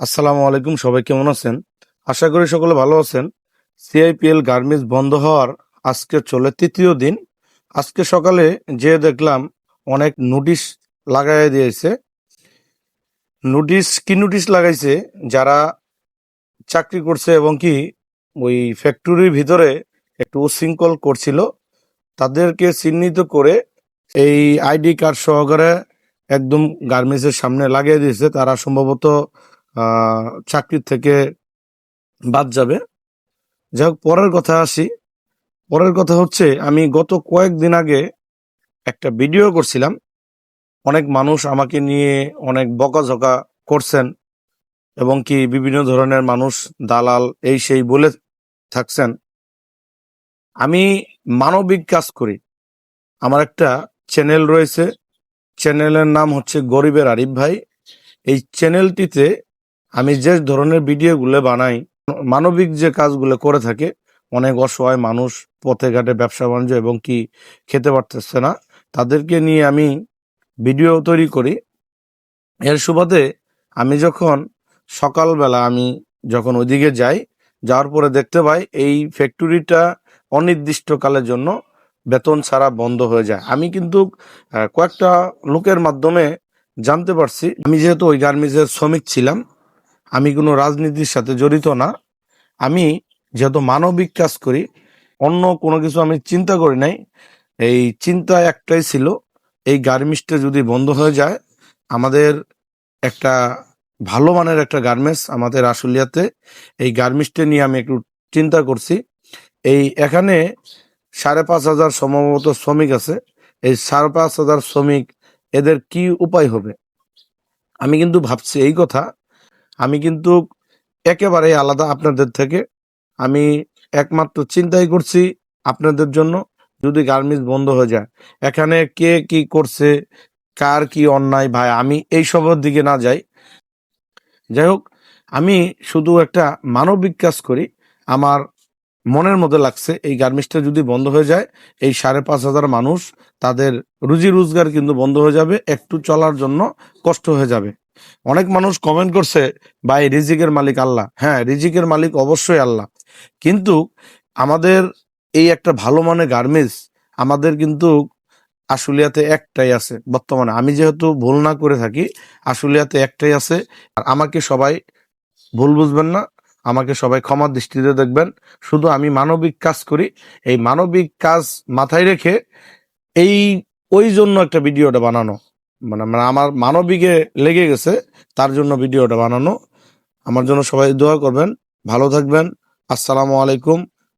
আসসালামু আলাইকুম, সবাই কেমন আছেন? আশা করি সকলে ভালো আছেন। সিআইপিএল গার্মেন্টস বন্ধ হওয়ার আজকে চলে তৃতীয় দিন। আজকে সকালে যে দেখলাম অনেক নোটিশ লাগাই দিয়েছে। নোটিশ, কি নোটিশ লাগাইছে? যারা চাকরি করছে এবং কি ওই ফ্যাক্টরির ভিতরে একটু উশৃঙ্খল করছিল, তাদেরকে চিহ্নিত করে এই আইডি কার্ড সহকারে একদম গার্মেন্টসের সামনে লাগিয়ে দিয়েছে। তারা সম্ভবত আহ, চাকরি থেকে বাদ যাবে। যাই হোক পরের কথা আসি। পরের কথা হচ্ছে আমি গত কয়েকদিন আগে একটা ভিডিও করছিলাম। অনেক মানুষ আমাকে নিয়ে অনেক বকাঝকা করছেন এবং কি বিভিন্ন ধরনের মানুষ দালাল এই সেই বলে থাকছেন। আমি মানবিক কাজ করি। আমার একটা চ্যানেল রয়েছে। চ্যানেলের নাম হচ্ছে গরিবের আরিফ ভাই। এই চ্যানেলটিতে আমি যে ধরনের ভিডিওগুলো বানাই, মানবিক যে কাজগুলো করে থাকে, অনেক অসহায় মানুষ, পথে ঘাটে ব্যবসা বাণিজ্য এবং কি খেতে পারতেছে না, তাদেরকে নিয়ে আমি ভিডিও তৈরি করি। এর সুবাদে আমি যখন সকালবেলা আমি যখন ওইদিকে যাই, যাওয়ার পরে দেখতে পাই এই ফ্যাক্টরিটা অনির্দিষ্টকালের জন্য বেতন ছাড়া বন্ধ হয়ে যায়। আমি কিন্তু কয়েকটা লোকের মাধ্যমে জানতে পারছি। আমি যেহেতু ওই গার্মেন্টসের শ্রমিক ছিলাম আমি কোনো রাজনীতির সাথে জড়িত না। আমি যেহেতু মানবিক কাজ করি, অন্য কোনো কিছু আমি চিন্তা করি নাই। এই চিন্তা একটাই ছিল, এই গার্মেন্টসটা যদি বন্ধ হয়ে যায়, আমাদের একটা ভালো মানের একটা গার্মেন্টস আমাদের আশুলিয়াতে, এই গার্মেন্টসটা নিয়ে আমি একটু চিন্তা করছি। এই এখানে সাড়ে পাঁচ হাজার সম্ভবত শ্রমিক আছে। এই সাড়ে পাঁচ হাজার শ্রমিক এদের কি উপায় হবে? আমি কিন্তু ভাবছি এই কথা আমি কিন্তু একেবারে আলাদা আপনাদের থেকে। আমি একমাত্র চিন্তাই করছি আপনাদের জন্য যদি গার্মেন্টস বন্ধ হয়ে যায়। এখানে কে কি করছে, কার কি অন্যায়, ভাই, আমি এই সবের দিকে না যাই। যাই হোক, আমি শুধু একটা মানবিক কাজ করি। আমার মনের মধ্যে লাগছে এই গার্মেন্টসটা যদি বন্ধ হয়ে যায়, এই সাড়ে পাঁচ হাজার মানুষ তাদের রুজি রোজগার কিন্তু বন্ধ হয়ে যাবে, একটু চলার জন্য কষ্ট হয়ে যাবে। অনেক মানুষ কমেন্ট করছে, ভাই, রিজিকের মালিক আল্লাহ। হ্যাঁ রিজিকের মালিক অবশ্যই আল্লাহ। কিন্তু আমাদের এই একটা ভালো মানের গার্মেন্টস আমাদের কিন্তু আশুলিয়াতে একটাই আছে বর্তমানে। আমি যেহেতু ভুল না করে থাকি, আশুলিয়াতে একটাই আছে। আর আমাকে সবাই ভুল বুঝবেন না, আমাকে সবাই ক্ষমার দৃষ্টিতে দেখবেন। শুধু আমি মানবিক কাজ করি, এই মানবিক কাজ মাথায় রেখে এই, ওই জন্য একটা ভিডিওটা বানানো। মানে মানে আমার মানবিকে লেগে গেছে, তার জন্য ভিডিওটা বানানো। আমার জন্য সবাই দোয়া করবেন, ভালো থাকবেন। আসসালামু আলাইকুম।